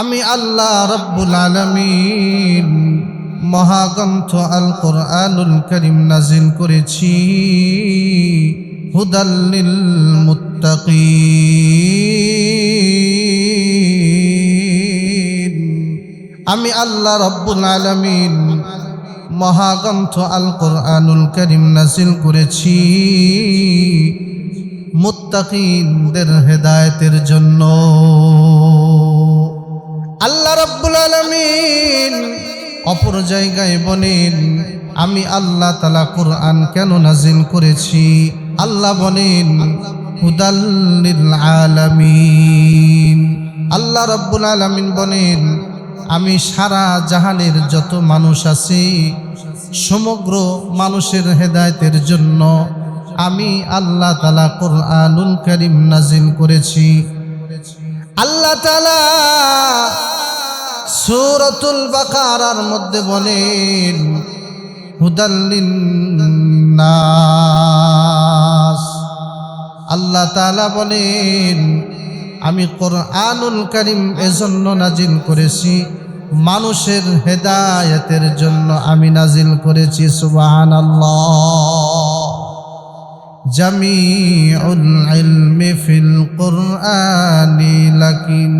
আমি আল্লাহ রব্বুল আলমিন মহাগ্রন্থ আল কোরআনুল করিম নাজিল করেছি। হুদাল্লিল মুত্তাকিন আমি আল্লাহ রব্বুল আলমিন মহাগ্রন্থ আল কোরআনুল করিম নাজিল করেছি। মুত্তাকিনদের হেদায়তের জন্য। আল্লাহ রব্বুল আলমিন অপর জায়গায় বলেন, আমি আল্লাহ তালা কোরআন কেন নাজিল করেছি? আল্লাহ বলেন হুদাল্লিল আলামিন। আল্লাহ রব্বুল আলমিন বলেন, আমি সারা জাহানের যত মানুষ আছি, সমগ্র মানুষের হেদায়েতের জন্য আমি আল্লাহ তালা কোরআনুল করিম নাজিল করেছি। আল্লাহ তালা সুরতুল বাকারার মধ্যে বলেন হুদাল্লিন নাস আল্লাহ তালা বলেন, আমি কোরআনুল করিম এজন্য নাজিল করেছি। মানুষের হেদায়তের জন্য আমি নাজিল করেছি সুবাহান জামিউল ইলমি ফিল কুরআনি লাকিন।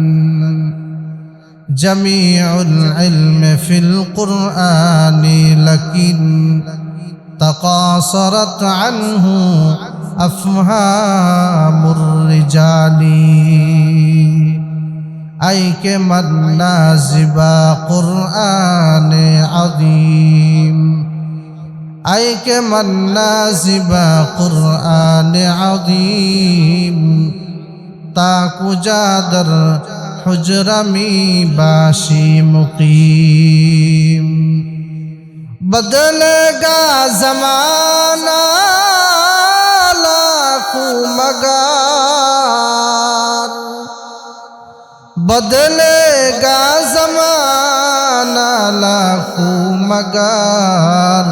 جميع العلم في القرآن لكن تقاصرت عنه أفهام الرجال أي كمن نازب قرآن عظيم أي كمن نازب قرآن عظيم تاكو جادر হুজরামি বাসি মুকিম বদলগা জমানা লাখু মগার বদলগা জমানা লাখু মগার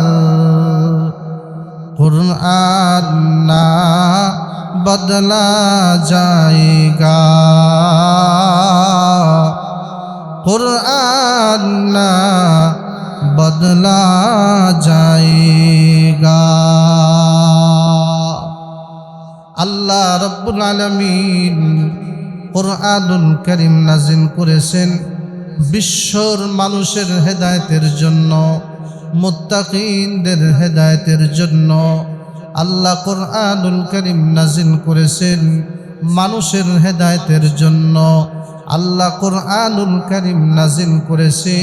কুরআন না বদলা जाएगा কোরআন না বদলা যায়গা আল্লাহ রব্বুল আলমিন কোরআনুল করিম নাজিল করেছেন বিশ্বর মানুষের হেদায়তের জন্য, মোত্তাকিনদের হেদায়তের জন্য। আল্লাহ কোরআনুল করিম নাজিল করেছেন মানুষের হেদায়তের জন্য। আল্লাহ কোরআনুল করিম নাজিল করেছে।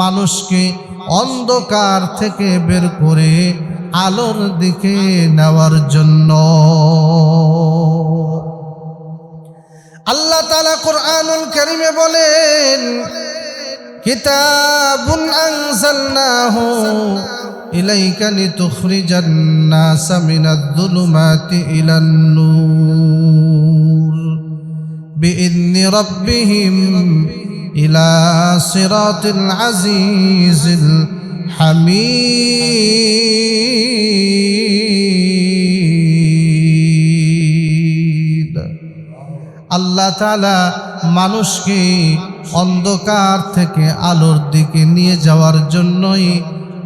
মানুষকে অন্ধকার থেকে বের করে আলোর দিকে নেওয়ার জন্য। আল্লাহ তালা কোরআনুল করিমে বলেন, কিতাবুন আনজালনাহু ইলাইকা লিতুখরিজান নাসা মিনাদ যুলুমাতি ইলান নূর বিইذনি রাব্বিহিম ইলা সিরাতিল আজিজিল হামিদ আল্লাহ তালা মানুষকে অন্ধকার থেকে আলোর দিকে নিয়ে যাওয়ার জন্যই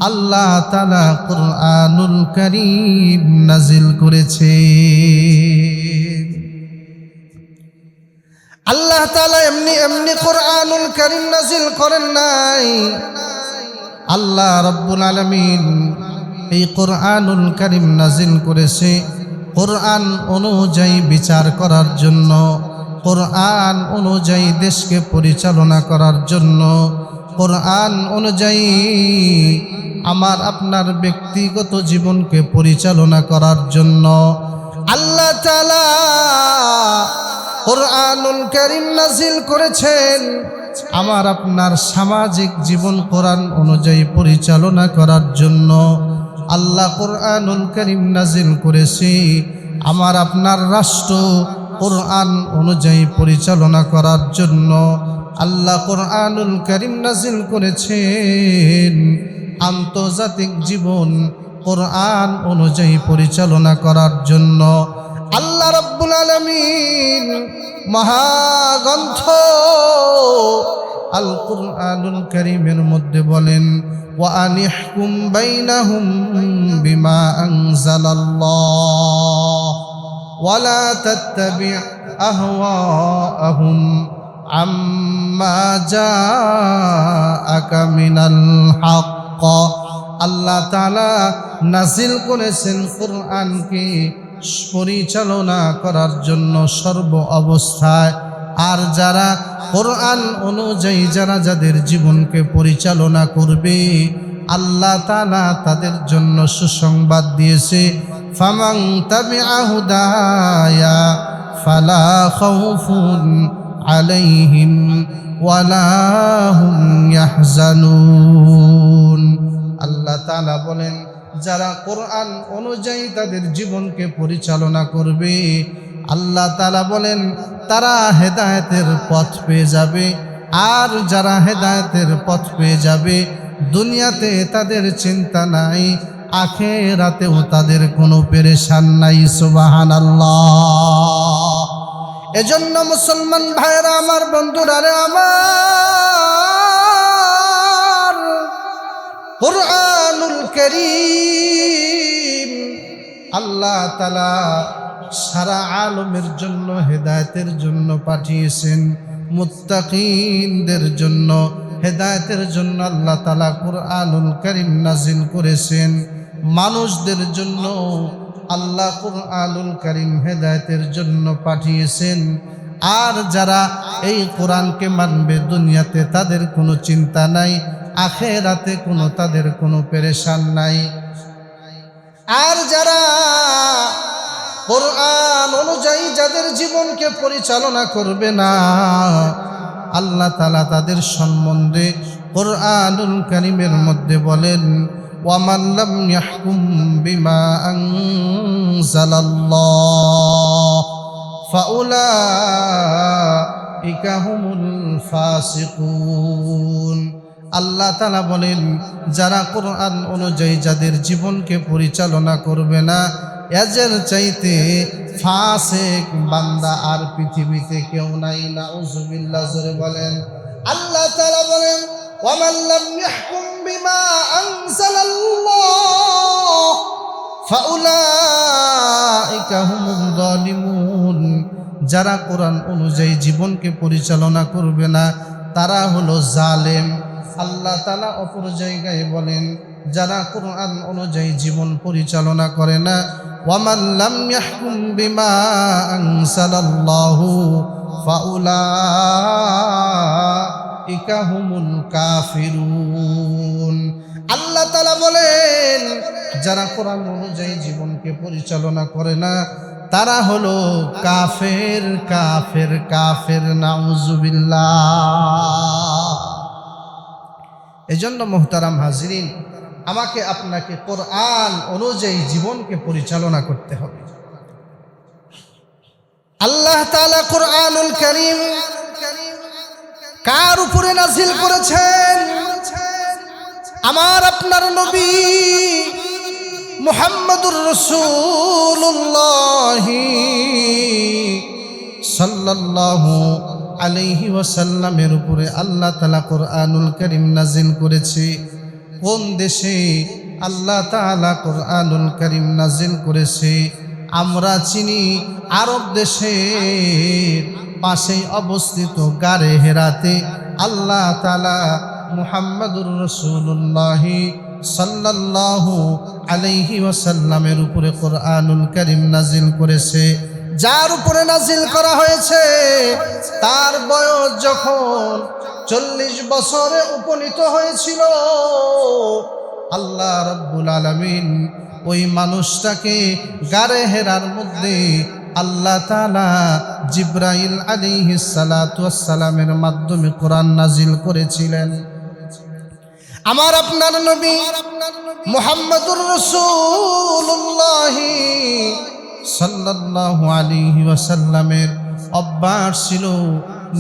আল্লাহ তালা কোরআনুল করিম নাজিল করেছে। আল্লাহ তালা এমনি এমনি কোরআনুল করিম নাজিল করেন নাই। আল্লাহ রব্বুল আলমিন এই কোরআনুল করিম নাজিল করেছে কোরআন অনুযায়ী বিচার করার জন্য, কোরআন অনুযায়ী দেশকে পরিচালনা করার জন্য, কোরআন অনুযায়ী আমার, আপনার ব্যক্তিগত জীবনকে পরিচালনা করার জন্য। আল্লাহ তালা কোরআনুল করিম নাজিল করেছেন। আমার আপনার সামাজিক জীবন কোরআন অনুযায়ী পরিচালনা করার জন্য আল্লাহ কোরআনুল করিম নাজিল করেছি। আমার আপনার রাষ্ট্র কোরআন অনুযায়ী পরিচালনা করার জন্য আল্লাহ কোরআনুল করিম নাজিল করেছেন। আন্তর্জাতিক জীবন কোরআন অনুযায়ী পরিচালনা করার জন্য আল্লাহ রব্বুল আলমিন মহাগ্রন্থ আল কুরআনুল কারীমের মধ্যে বলেন, ওয়া আনিহকুম বাইনাহুম বিমা আনজালাল্লাহ ওয়ালা তাত্তাবি' আহওয়াআহুম আম্মা জাআকা মিনাল হক আল্লাহ তাআলা নাজিল করেছেন কোরআনকে পরিচালনা করার জন্য সর্ব অবস্থায়। আর যারা কোরআন অনুযায়ী যারা যাদের জীবনকে পরিচালনা করবে, আল্লাহ তালা তাদের জন্য সুসংবাদ দিয়েছে ফামাং তাবিআ হুদায়া ফালা খাউফুন আলাইহিম ওয়ালা হুম ইয়াহজানুন। আল্লাহ তাআলা বলেন যারা কোরআন অনুযায়ী তাদের জীবনকে পরিচালনা করবে, আল্লাহ তালা বলেন, তারা হেদায়েতের পথ পেয়ে যাবে। আর যারা হেদায়েতের পথ পেয়ে যাবে, দুনিয়াতে তাদের চিন্তা নাই, আখেরাতেও তাদের কোনো পেরেশান নাই সুবাহান আল্লাহ এজন্য মুসলমান ভাইরা আমার বন্ধুরা রে, আমার করিম। আল্লাহ তালা সারা আলমের জন্য, হেদায়তের জন্য পাঠিয়েছেন, মুত্তাকিনদের জন্য। হেদায়তের জন্য আল্লাহ তালা কোরআনুল করিম নাজিল করেছেন। মানুষদের জন্য আল্লাহ কোরআনুল করিম হেদায়তের জন্য পাঠিয়েছেন। আর যারা এই কোরআনকে মানবে দুনিয়াতে, তাদের কোনো চিন্তা নাই, আখেরাতে কোনো, তাদের কোনো পেরেশান নাই। আর যারা কোরআন অনুযায়ী যাদের জীবনকে পরিচালনা করবে না, আল্লাহ তালা তাদের সম্বন্ধে কোরআনুল করিমের মধ্যে বলেন ওয়ামাল্লাম বিমা ফাসিকুন আল্লাহ তালা বলেন যারা কোরআন অনুযায়ী যাদের জীবনকে পরিচালনা করবে না এজের চাইতে ফাসেক বান্দা আর পৃথিবীতে কেউ নাই না উজুবিল্লাহ জোরে বলেন আল্লাহ তালা বলেন ومن لم يحكم بما أنزل الله فأولئك هم الظالمون যারা কোরআন অনুযায়ী জীবনকে পরিচালনা করবে না, তারা হলো জালেম। আল্লাহ তালা অপর জায়গায় বলেন, যারা কোরআন অনুযায়ী জীবন পরিচালনা করে না আল্লাহ বলেন, যারা কোরআন অনুযায়ী জীবনকে পরিচালনা করে না তারা হলো কাফের কাফের কাফের, নাউজুবিল্লাহ। এজন্য মোহতারাম হাজরিন, আমাকে আপনাকে কোরআন অনুযায়ী জীবনকে পরিচালনা করতে হবে। আল্লাহ তাআলা কোরআনুল করিম কার উপরে নাজিল করেছেন? আমার আপনার নবী মুহাম্মদুর রসুল্লাহ সাল্লাল্লাহু আলাইহি ওয়াসাল্লামের উপরে আল্লাহ তালা কোরআনুল করিম নাজিল করেছে। কোন দেশে আল্লাহ তালা কোরআনুল করিম নাজিল করেছে? আমরা চিনি আরব দেশে পাশে অবস্থিত গারে হেরাতে আল্লাহ তালা মুহাম্মদুর রসুল্লাহি সাল্লাল্লাহু আলাইহি ওয়াসাল্লামের উপরে কোরআনুল করিম নাজিল করেছে। যার উপরে নাজিল করা হয়েছে, তার বয়স যখন চল্লিশ বছরে উপনীত হয়েছিল, আল্লাহ রব্বুল আলমিন ওই মানুষটাকে গারে হেরার মধ্যে আল্লাহ তালা জিব্রাইল আলী সালামের মাধ্যমে কোরআন নাজিল করেছিলেন। আমার আপনার নবী মোহাম্মদুর রসুল্লাহ সাল্লাল্লাহু আলাইহি ওয়াসাল্লামের অভ্যাস ছিল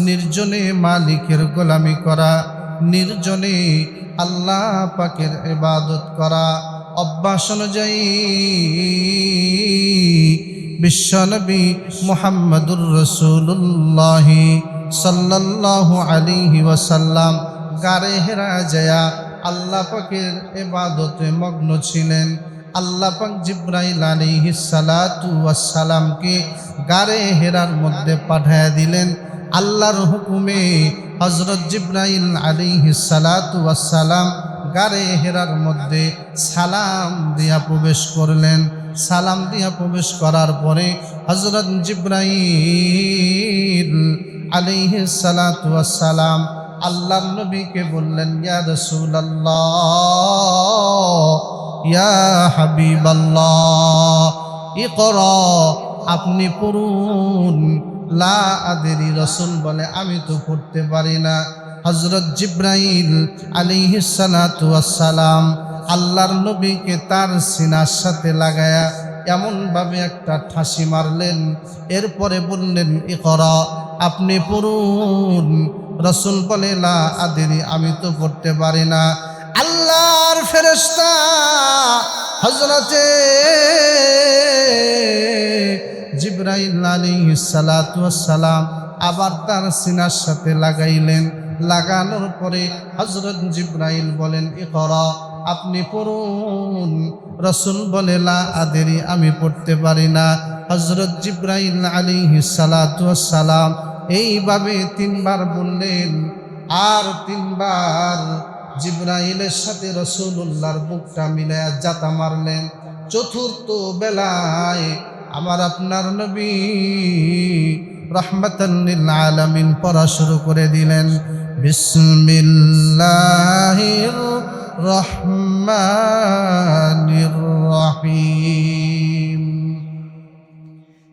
নির্জনে মালিকের গোলামি করা, নির্জনে আল্লাহ পাকের ইবাদত করা। অভ্যাস অনুযায়ী বিশ্বনবী মোহাম্মদুর রসুল্লাহ সাল্লাল্লাহু আলাইহি ওয়াসাল্লাম গারে হেরা জয়া আল্লাহ পাকের এবাদতে মগ্ন ছিলেন। আল্লাহ পাক জিব্রাইল আলাইহিস সালাতু ওয়াস সালামকে গারে হেরার মধ্যে পাঠায়া দিলেন। আল্লাহর হুকুমে হজরত জিব্রাইল আলাইহিস সালাতু ওয়াস সালাম গারে হেরার মধ্যে সালাম দিয়া প্রবেশ করলেন। সালাম দিয়া প্রবেশ করার পরে হজরত জিব্রাইল সালাতু সালাম আল্লাহর নবীকে বললেন, ইয়া রাসূলুল্লাহ, ইয়া হাবিবাল্লাহ, ইকরা, আপনি পড়ুন। লা আদেরি রসুল বলে, আমি তো পড়তে পারি না। হজরত জিব্রাইল আলিহিসালাম আল্লাহর নবীকে তার সিনার সাথে লাগায়া এমনভাবে একটা ঠাসি মারলেন। এরপরে বললেন, ইকরা, আপনি পড়ুন। রসুল বলে, লা আদেরি, আমি তো পড়তে পারি না। আল্লাহর ফেরেস্তা হজরতে জিব্রাইল সালাম আবার তার সিনার সাথে লাগাইলেন। লাগানোর পরে হজরত জিব্রাইল বলেন, ইকরা, আপনি পড়ুন। রসুল বলে, লা আদেরি, আমি পড়তে পারি না। হজরত জিব্রাইল ওয়াস সালাম এইভাবে তিনবার বললেন, আর তিনবার জিব্রাইলের সাথে রসুল্লাহর বুকটা মিলায়া জাতা মারলেন। চতুর্থ বেলায় আমার আপনার নবী রহমতাল্লিল আলামিন পড়া শুরু করে দিলেন। বিসমিল্লাহির রহমানির রহিম।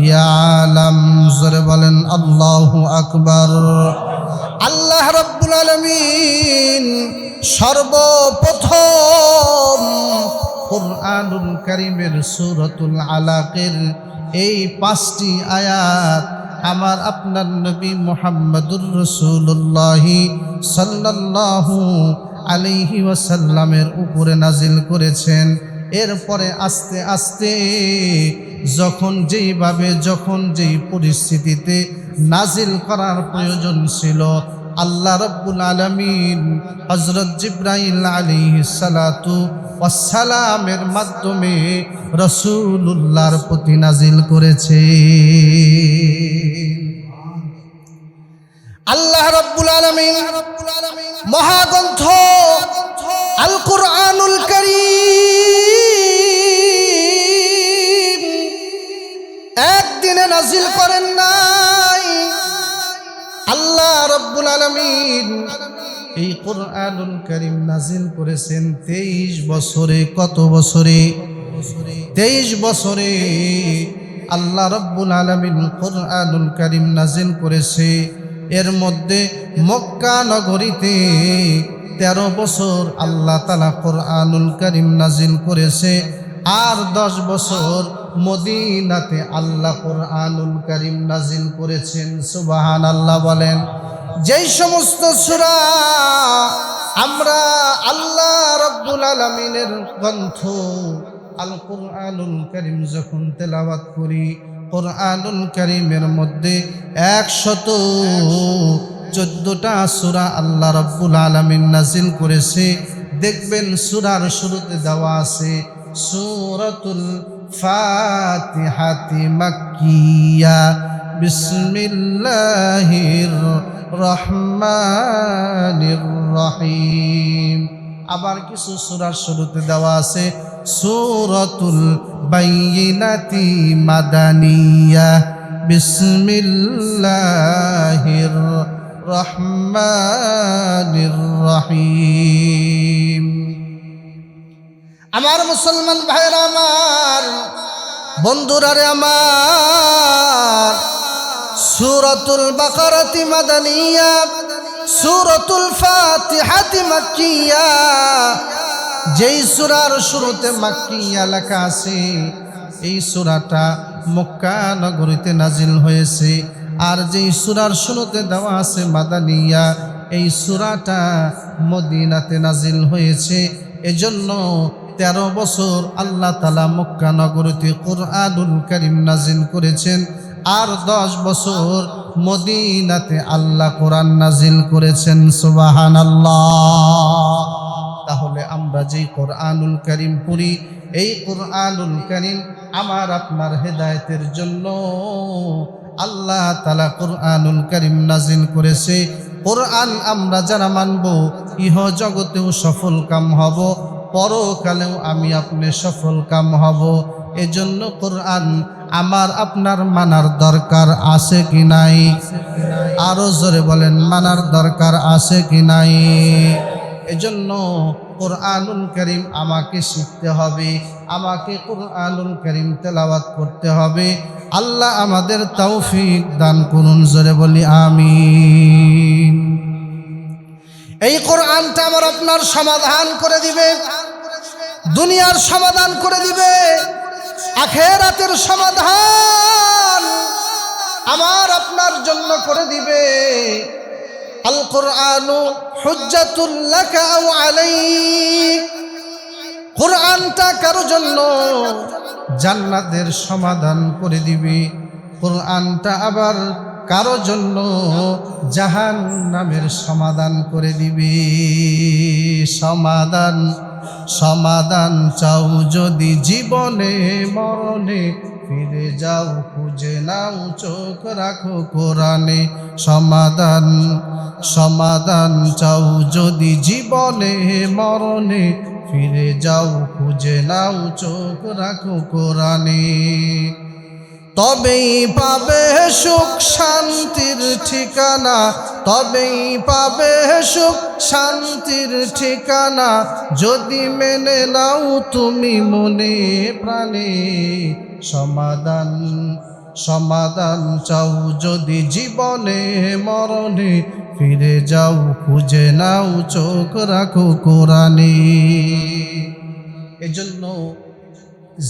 ইয়ালাম জোরে বলেন, আল্লাহু আকবার। আল্লাহ রব্বুল আলমিন সর্বপ্রথম কোরআনুল করিমের সুরতুল আলাকের এই পাঁচটি আয়াত আমার আপনার নবী মোহাম্মদুর রসুল্লাহি সাল্লাহু আলিহি ওয়াসাল্লামের উপরে নাজিল করেছেন। এরপরে আস্তে আস্তে যখন যেইভাবে, যখন যেই পরিস্থিতিতে নাজিল করার প্রয়োজন ছিল, আল্লাহ রব্বুল আলমিন হজরত জিব্রাইল আলী সালাতু ওয়াসালামের মাধ্যমে রসুল্লাহর প্রতি নাজিল করেছে। আল্লাহ রব্বুল আলমিন মহাগ্রন্থ আল কুরআনুল নাজিল করেন নাই। আল্লাহ রব্বুল আলমিন এই কোরআনুল করিম নাজিল করেছেন তেইশ বছরে। কত বছরে? তেইশ বছরে আল্লাহ রব্বুল আলমিন কোরআনুল করিম নাজিল করেছে। এর মধ্যে মক্কা নগরীতে তেরো বছর আল্লাহ তালা কোরআনুল করিম নাজিল করেছে। আর দশ বছর মদিনাতে আল্লাহ কোরআনুল করিম নাজিল করেছেন সুবাহান আল্লাহ বলেন। যেই সমস্ত সুরা আমরা আল্লাহ রব্বুল আলমিনের গ্রন্থ আল কোরআনুল করিম যখন তেলাওয়াত করি, কোরআনুল করিমের মধ্যে একশত চোদ্দটা সুরা আল্লাহ রব্বুল আলমিন নাজিল করেছে। দেখবেন সুরার শুরুতে দেওয়া আছে সুরতুল ফাতিহাতি মাক্কিয়া। বিসমিল্লাহির রহমানির রহিম। আবার কিছু সুরার শুরুতে দেওয়া আছে, সুরতুল বাইনাতি মাদানিয়া। বিসমিল্লাহির রহমানির রহিম। আমার মুসলমান ভাইরা আমার, বন্ধুরারে আমার, সুরতুল বাকারাতি মাদানিয়া, সুরতুল ফাতিহাতি মাক্কিয়া, যেই সূরার শুরুতে মাক্কিয়া লেখা আছে, এই সূরাটা মক্কা নগরীতে নাজিল হয়েছে। আর যেই সুরার শুরুতে দেওয়া আছে মাদানিয়া, এই সূরাটা মদিনাতে নাজিল হয়েছে। এজন্য তেরো বছর আল্লাহ তালা মক্কা নগরীতে কোরআনুল করিম নাজিল করেছেন, আর দশ বছর মদিনাতে আল্লাহ কোরআন নাজিল করেছেন সুবাহান আল্লাহ তাহলে আমরা যেই কোরআনুল করিম পড়ি, এই কোরআনুল করিম আমার আপনার হেদায়েতের জন্য। আল্লাহ তালা কোরআনুল করিম নাজিল করেছে। কোরআন আমরা যারা মানব, ইহ জগতেও সফল কাম হব। পরকালেও আমি আপনি সফল কাম হব। এজন্য কোরআন আমার আপনার মানার দরকার আছে কি নাই? আরও জোরে বলেন, মানার দরকার আছে কি নাই? এজন্য কোরআনুল করিম আমাকে শিখতে হবে, আমাকে কোরআনুল করিম তেলাওয়াত করতে হবে। আল্লাহ আমাদের তৌফিক দান করুন, জোরে বলি আমি এই কোরআনটা আমার আপনার সমাধান করে দিবে দুনিয়ার সমাধান করে দিবে। আখেরাতের সমাধান আমার আপনার জন্য করে দিবে। আল কোরআনু আলাইক। কোরআনটা কারও জন্য জান্নাতের সমাধান করে দিবে। কোরআনটা আবার কারও জন্য জাহান নামের সমাধান করে দিবে। সমাধান সমাধান চাও যদি জীবনে, মরণে ফিরে যাও, খুঁজে নাও, চোখ রাখো কোরআনে। সমাধান সমাধান চাও যদি জীবনে, মরণে ফিরে যাও, খুঁজে নাও, চোখ রাখো কোরআনে। তবেই পাবে সুখ, শান্তির ঠিকানা। তবেই পাবে সুখ, শান্তির ঠিকানা। যদি মেনে নাও তুমি মনে প্রাণে, সমাধান সমাধান চাও যদি জীবনে, মরণে। ফিরে যাও, খুঁজে নাও, চোখ রাখো কোরআনে। এজন্য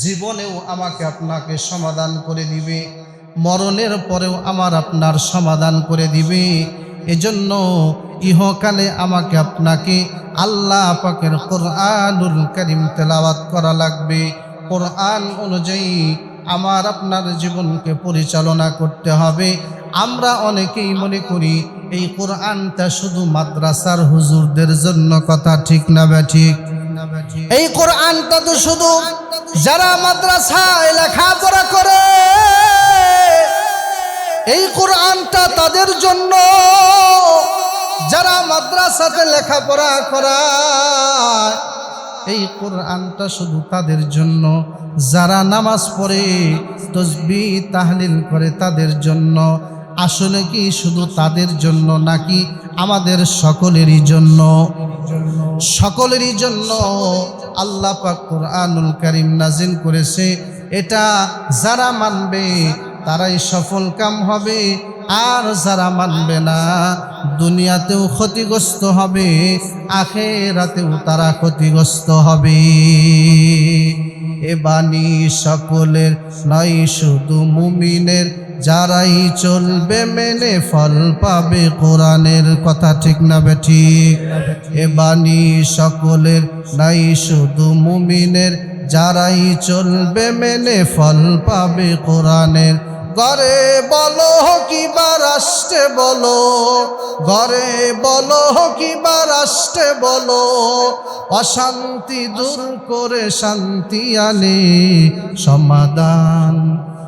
জীবনেও আমাকে আপনাকে সমাধান করে দিবে। মরণের পরেও আমার আপনার সমাধান করে দিবে। এজন্য ইহকালে আমাকে আপনাকে আল্লাহ পাকের কোরআনুল করিম তেলাওয়াত করা লাগবে। কোরআন অনুযায়ী আমার আপনার জীবনকে পরিচালনা করতে হবে। আমরা অনেকেই মনে করি এই কোরআনটা শুধু মাদ্রাসার হুজুরদের জন্য কথা ঠিক না বা ঠিক? এই কোরআনটা তো শুধু যারা মাদ্রাসায় লেখাপড়া করে, এই কোরআনটা তাদের জন্য। যারা মাদ্রাসাতে লেখাপড়া করায়, এই কোরআনটা শুধু তাদের জন্য। যারা নামাজ পড়ে, তসবি, তাহলিল করে তাদের জন্য। আসলে কি শুধু তাদের জন্য নাকি আমাদের সকলেরই জন্য? সকলেরই জন্য আল্লাহ পাক কোরআনুল করিম নাজিল করেছে। এটা যারা মানবে তারাই সফল কাম হবে। আর যারা মানবে না, দুনিয়াতেও ক্ষতিগ্রস্ত হবে, আখেরাতেও তারা ক্ষতিগ্রস্ত হবে। এ বাণী সকলের নয়, শুধু মুমিনের যারাই চলবে মেনে ফল পাবে, কোরআনের কথা ঠিক না বেঠিক এ বাণী সকলের নাই, শুধু মুমিনের। যারাই চলবে মেনে ফল পাবে, কোরআনের। ঘরে বলো কিবা রাষ্ট্রে বলো। ঘরে বলো কিবা রাষ্ট্রে বলো। অশান্তি দূর করে শান্তি আনে, সমাধান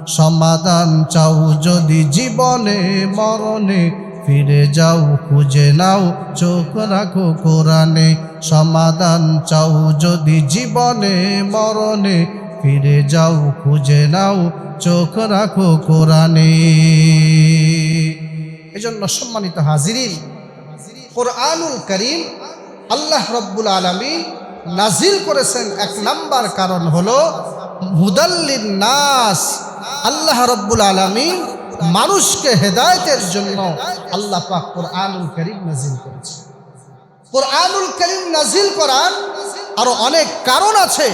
সমাধান চাও যদি জীবনে, মরণে। ফিরে যাও, খুঁজে নাও, চোখ রাখো কোরআনে। সমাধান চাও যদি জীবনে, মরণে। ফিরে যাও, খুঁজে নাও, চোখ রাখো কোরআনে। এজন্য সম্মানিত হাজিরিন, কোরআনুল করিম আল্লাহ রব্বুল আলমী নাজিল করেছেন। এক নাম্বার কারণ হলো, মুদাল্লিন নাস আল্লাহ রব্বুল আলমী মানুষকে হেদায়তের জন্য আল্লাহ পাক কোরআনুল করিম নাজিল করেছে কোরআনুল করিম নাজিল করার আরও অনেক কারণ আছে।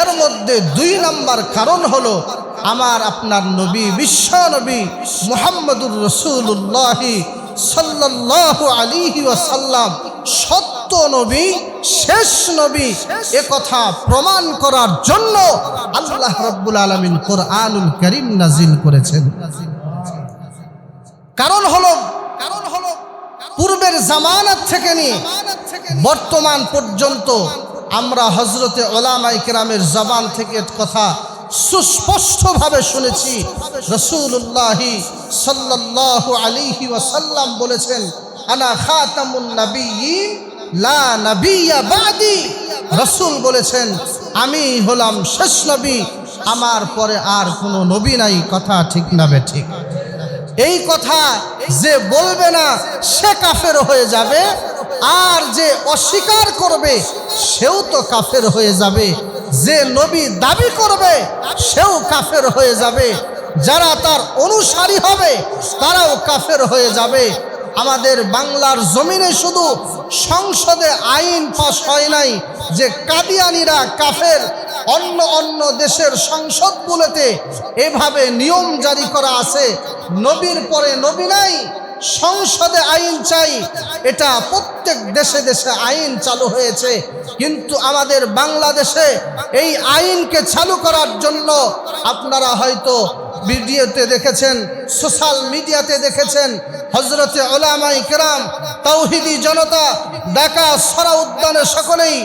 এর মধ্যে দুই নাম্বার কারণ হলো আমার আপনার নবী, বিশ্ব নবী মুহাম্মদুর রসুল্লাহি সাল্লাহ আলিহি ওয়াসাল্লাম সত্য নবী? শেষ নবী। এ কথা প্রমাণ করার জন্য আল্লাহ রব্বুল আলমিন কোরআনুল করিম নাজিল করেছেন। কারণ হলো কারণ হলো পূর্বের জামানাত থেকে নিয়ে বর্তমান পর্যন্ত আমরা হজরতে ওলামাই কেরামের জবান থেকে কথা সুস্পষ্টভাবে শুনেছি। রসুল্লাহি সাল্লাহ আলিহি ওয়াসাল্লাম বলেছেন, আনা খাতামুন নবিয়্যিন লা নবিয়্যা বাদি। রসুল বলেছেন, আমি হলাম শেষ নবী, আমার পরে আর কোনো নবী নাই, কথা ঠিক না বে ঠিক এই কথা যে বলবে না, সে কাফের হয়ে যাবে, আর যে অস্বীকার করবে, সেও তো কাফের হয়ে যাবে। যে নবী দাবি করবে, সেও কাফের হয়ে যাবে। যারা তার অনুসারী হবে, তারাও কাফের হয়ে যাবে। আমাদের বাংলার জমিনে শুধু সংসদে আইন পাশ হয় নাই, যে কাদিয়ানিরা কাফের, অন্য অন্য দেশের সংসদগুলোতে এভাবে নিয়ম জারি করা আছে, নবীর পরে নবী নাই, সংসদে আইন চাই, এটা প্রত্যেক দেশে দেশে আইন চালু হয়েছে। কিন্তু আমাদের বাংলাদেশে এই আইনকে চালু করার জন্য আপনারা হয়তো ভিডিওতে দেখেছেন সোশ্যাল মিডিয়াতে দেখেছেন হজরতে ওলামাই কেরাম, তৌহিদি জনতা, ঢাকা সরা উদ্যানে সকলেই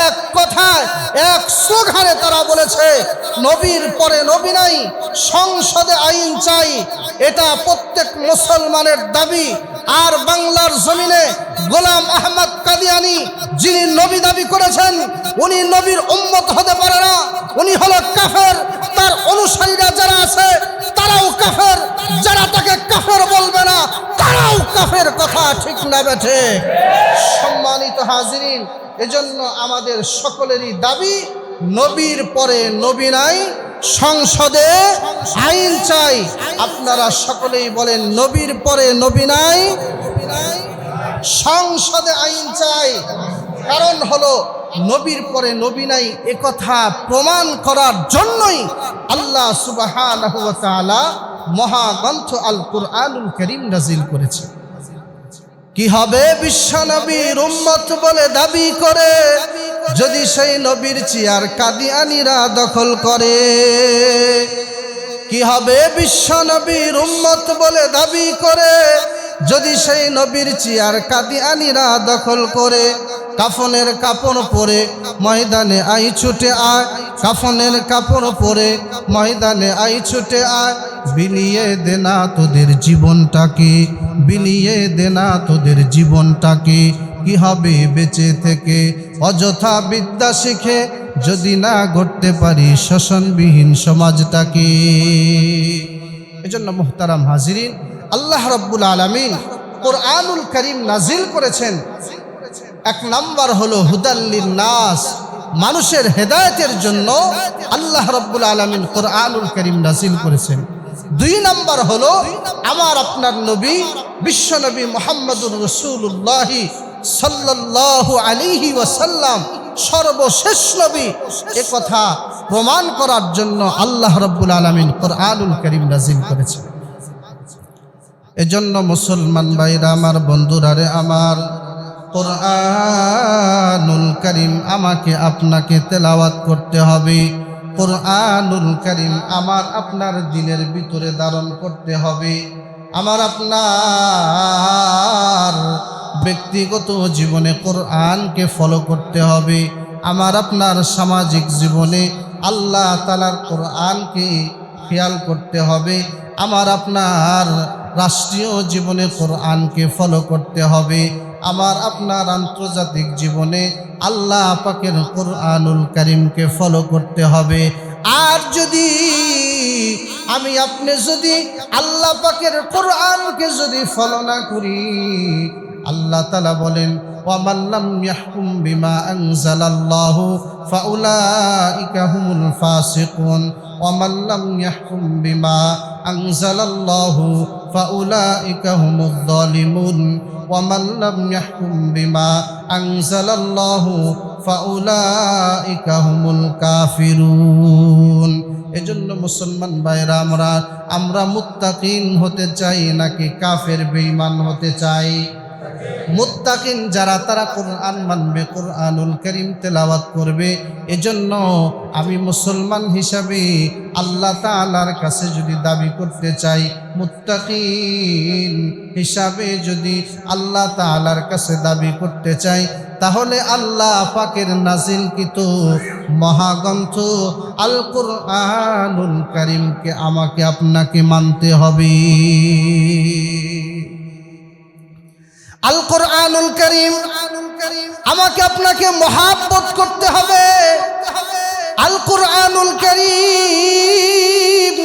এক কথায়, এক সুঘারে তারা বলেছে, নবীর পরে নবী নাই, সংসদে আইন চাই, এটা প্রত্যেক মুসলমানের দাবি। আর বাংলার জমিনে গোলাম আহমদ কাদিয়ানি, যিনি নবী দাবি করেছেন, উনি নবীর উম্মত হতে পারে না, উনি হলো কাফের, তার অনুসারীরা যারা আছে, তারাও কাফের যারা তাকে কাফের বলবে না, তারাও কাফের কথা ঠিক না বেঠে। সম্মানিত হাজিরিন, এজন্য আমাদের সকলেরই দাবি, নবীর পরে নবী নাই, সংসদে আইন চাই। আপনারা সকলেই বলেন, নবীর পরে নবী নাই, সংসদে আইন চাই। কারণ হলো, নবীর পরে নবী নাই একথা প্রমাণ করার জন্যই আল্লাহ সুবাহান মহাগ্রন্থ আল কুরআনুল করিম নাজিল করেছে। কি হবে বিশ্ব নবীর উম্মত বলে দাবি করে, যদি সেই নবীর চেয়ার কাদিয়ানিরা দখল করে? কি হবে বিশ্ব নবীর উম্মত বলে দাবি করে যদি সেই নবীর চেয়ার কাদিয়ানিরা দখল করে, কাফনের কাপড় পরে ময়দানে আই ছুটে আয়, কাফনের কাপড় পরে ময়দানে আই ছুটে আয়, বিলিয়ে দেনা তোদের জীবনটাকে, বিলিয়ে দেনা তোদের জীবনটাকে, কি হবে বেঁচে থেকে? অযথা বিদ্যা শিখে যদি না গড়তে পারি শোষণবিহীন সমাজটাকে। এজন্য মোহতারাম হাজিরিন আল্লাহ রব্বুল আলমিন কোরআনুল করিম নাজিল করেছেন। এক নাম্বার হলো হুদাল্লিন নাস মানুষের হেদায়তের জন্য আল্লাহ রব্বুল আলমিন কোরআনুল করিম নাজিল করেছেন। দুই নাম্বার হলো আমার আপনার নবী, বিশ্ব নবী মোহাম্মদুর রসুল্লাহি সাল্লাল্লাহু আলিহি ওয়াসাল্লাম, সর্বশেষ নবী। এ কথা প্রমাণ করার জন্য আল্লাহ রব্বুল আলমিন কোরআনুল করিম নাজিল করেছেন। এজন্য মুসলমান ভাইরা আমার বন্ধুরা রে আমার কোরআনুল করিম আমাকে আপনাকে তেলাওয়াত করতে হবে। কোরআনুল করিম আমার আপনার দিলের ভিতরে ধারণ করতে হবে। আমার আপনার ব্যক্তিগত জীবনে কোরআনকে ফলো করতে হবে। আমার আপনার সামাজিক জীবনে আল্লাহ তালার কোরআনকে খেয়াল করতে হবে। আমার আপনার রাষ্ট্রীয় জীবনে কোরআনকে ফলো করতে হবে। আমার আপনার আন্তর্জাতিক জীবনে আল্লাহ পাকের কোরআনুল করিমকে ফলো করতে হবে। আর যদি আমি আপনি যদি আল্লাহ পাকের কোরআনকে যদি ফলো না করি, আল্লাহ তালা বলেন ওয়ামাল্লাম ইয়াহকুম বিমা ফাসিকুন। ওয়ামাল্লাম ইয়াহকুম বিমা أنزل الله فأولئك هم الظالمون ومن لم يحكم بما أنزل الله فأولئك هم الكافرون এজন্য মুসলমান ভাইরা আমরা আমরা মুত্তাকিন হতে চাই নাকি কাফের বেঈমান হতে চাই মুত্তাকিন যারা, তারা কোরআন মানবে, কোরআনুল করিম তেলাওয়াত করবে। এজন্য আমি মুসলমান হিসাবে আল্লাহ তাআলার কাছে যদি দাবি করতে চাই, মুত্তাকিন হিসাবে যদি আল্লাহ তাআলার কাছে দাবি করতে চাই, তাহলে আল্লাহ পাকের নাজিল কিতো মহাগ্রন্থ আল কোরআনুল করিমকে আমাকে আপনাকে মানতে হবে। আল কোরআনুল করিম। আমাকে আপনাকে মহাব্বত করতে হবে। আল কোরআনুল করিম।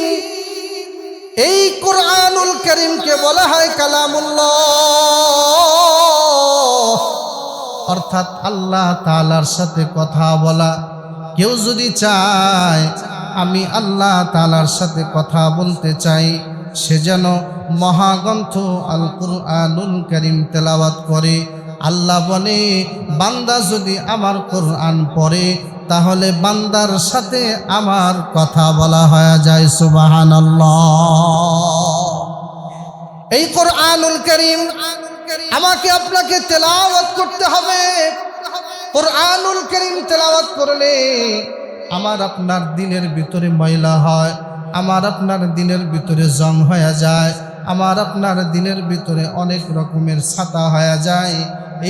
এই কোরআনুল করিমকে বলা হয় কালামুল্লাহ। অর্থাৎ আল্লাহ তালার সাথে কথা বলা। কেউ যদি চায়, আমি আল্লাহ তালার সাথে কথা বলতে চাই, সে যেন মহাগ্রন্থ আল কুরআনুল করিম তেলাওয়াত করে। আল্লাহ বলে, বান্দা যদি আমার কোরআন পড়ে, তাহলে বান্দার সাথে আমার কথা বলা হয়ে যায় সুবাহান এই কোরআনুল করিম আমাকে আপনাকে তেলাওয়াত করতে হবে। কোরআনুল করিম তেলাওয়াত করলে আমার আপনার দিনের ভিতরে ময়লা হয়, আমার আপনার দিনের ভিতরে জং হয়ে যায়। আমার আপনার দিনের ভিতরে অনেক রকমের ছাতা হয়ে যায়।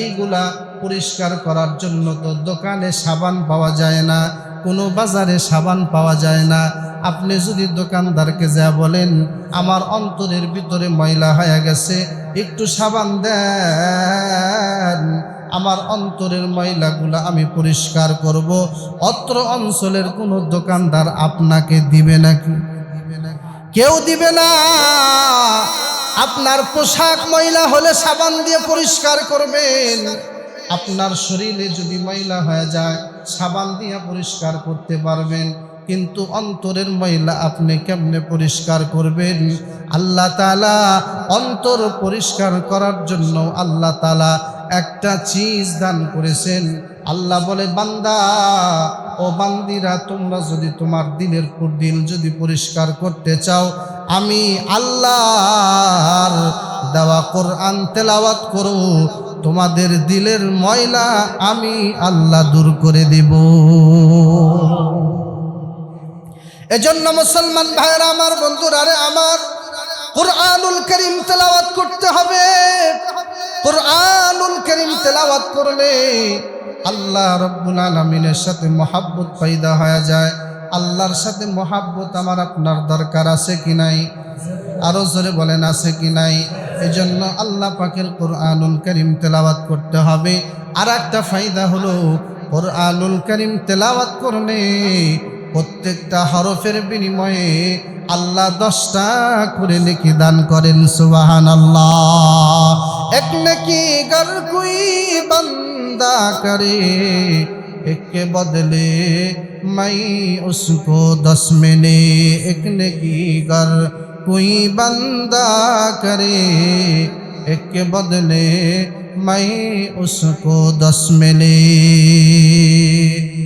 এইগুলা পরিষ্কার করার জন্য তো দোকানে সাবান পাওয়া যায় না, কোনো বাজারে সাবান পাওয়া যায় না। আপনি যদি দোকানদারকে যা বলেন, আমার অন্তরের ভিতরে ময়লা হয়ে গেছে, একটু সাবান দেন। আমার অন্তরের ময়লাগুলা আমি পরিষ্কার করব। অত্র অঞ্চলের কোনো দোকানদার আপনাকে দিবে নাকি? কেউ দিবে না। আপনার পোশাক ময়লা হলে সাবান দিয়ে পরিষ্কার করবেন। আপনার শরীরে যদি ময়লা হয়ে যায়, সাবান দিয়ে পরিষ্কার করতে পারবেন। কিন্তু অন্তরের ময়লা আপনি কেমনে পরিষ্কার করবেন? আল্লাহ তালা অন্তর পরিষ্কার করার জন্য আল্লাহ তালা একটা চিজ দান করেছেন। আল্লাহ বলে, বান্দা, ও বান্দিরা, তোমরা যদি তোমার দিলের পর দিল যদি পরিষ্কার করতে চাও, আমি আল্লাহর দেওয়া কোরআন তেলাওয়াত করো। তোমাদের দিলের ময়লা আমি আল্লাহ দূর করে দেব। এজন্য মুসলমান ভাইরা আমার বন্ধুরা রে, আমার কোরআনুল করিম তেলাওয়াত করতে হবে। কোরআনুল করিম তেলাওয়াত করলে আল্লাহ রব্বুল আলমিনের সাথে মহাব্বত পয়দা হয়ে যায়। আল্লাহর সাথে মহাব্বত আমার আপনার দরকার আছে কি নাই? আরও জোরে বলেন, আছে কি নাই? এই জন্য আল্লাহ পাকের কোরআনুল করিম তেলাওয়াত করতে হবে। আর একটা ফায়দা হলো, কোরআনুল করিম তেলাওয়াত করলে প্রত্যেকটা হরফের বিনিময়ে আল্লাহ দশটা করে লিখি দান করেন সুবাহান আল্লাহ এক নাকি গর কুই বন্দা করে, একে বদলে মাই উসকো দস মেনে। এক নাকি গর কুই বন্দা করে, এক বদলে মাই উসকো দস মেলে